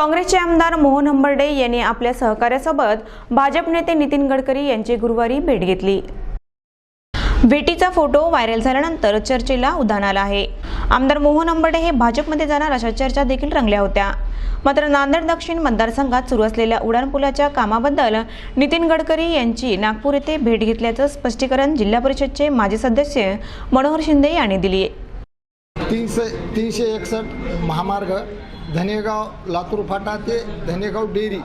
काँग्रेसचे आमदार मोहन हंबर्डे यांनी आपल्या सहकार्यासोबत भाजप नेते नितीन गडकरी यांची गुरुवारी भेट घेतली. भेटीचा फोटो व्हायरल झाल्यानंतर चर्चेला उधाण आलं आहे. आमदार मोहन अंबर्डे हे भाजपमध्ये जाणार अशा चर्चा देखील रंगल्या होत्या. मात्र नांदेड दक्षिण मतदारसंघात सुरू असलेल्या उड्डाणपुलाच्या कामाबद्दल नितीन गडकरी यांची नागपूर येथे भेट घेतल्याचं स्पष्टीकरण जिल्हा परिषदचे माजी सदस्य मनोहर शिंदे यांनी दिली तीनशे तीनशे एकसष्ट महामार्ग धनेगाव लातूर फाटा ते धनेगाव डेअरी.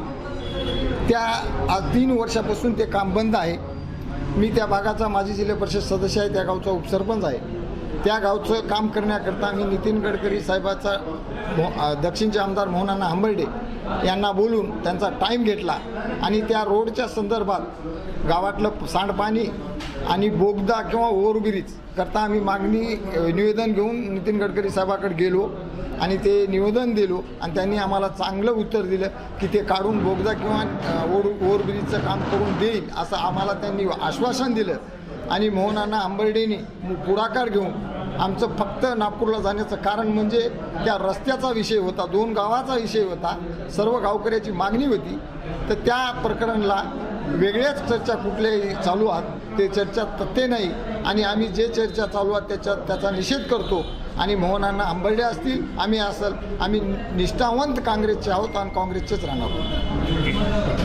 त्या आज तीन वर्षापासून ते काम बंद आहे. मी त्या भागाचा माजी जिल्हा परिषद सदस्य आहे त्या गावचा उपसरपंच आहे. त्या गावचं काम करण्याकरता मी नितीन गडकरी साहेबाचा मो दक्षिणचे आमदार मोहनाना हंबर्डे यांना बोलून त्यांचा टाईम घेतला. आणि त्या रोडच्या संदर्भात गावातलं सांडपाणी आणि बोगदा किंवा ओव्हरब्रिज करता आम्ही मागणी निवेदन घेऊन नितीन गडकरी साहेबाकडे गेलो आणि ते निवेदन दिलो आणि त्यांनी आम्हाला चांगलं उत्तर दिलं की ते काढून बोगदा किंवा ओर ओव्हरब्रिजचं काम करून देईल असं आम्हाला त्यांनी आश्वासन दिलं. आणि मोहनाना आंबर्डेने पुढाकार घेऊन आमचं फक्त नागपूरला जाण्याचं कारण म्हणजे त्या रस्त्याचा विषय होता दोन गावाचा विषय होता सर्व गावकऱ्याची मागणी होती. तर त्या प्रकरणाला वेगळ्याच चर्चा कुठल्याही चालू आहात ते चर्चा तथ्य नाही. आणि आम्ही जे चर्चा चालू आहात त्याच्यात त्याचा निषेध करतो. आणि मोहनांना आंबर्डे असतील आम्ही असल आम्ही निष्ठावंत काँग्रेसचे आहोत आणि काँग्रेसचेच राहणार आहोत.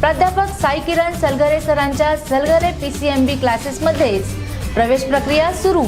प्राध्यापक साई किरण सलगरे सरांच्या Salgare P C M B क्लासेसमध्येच प्रवेश प्रक्रिया सुरू.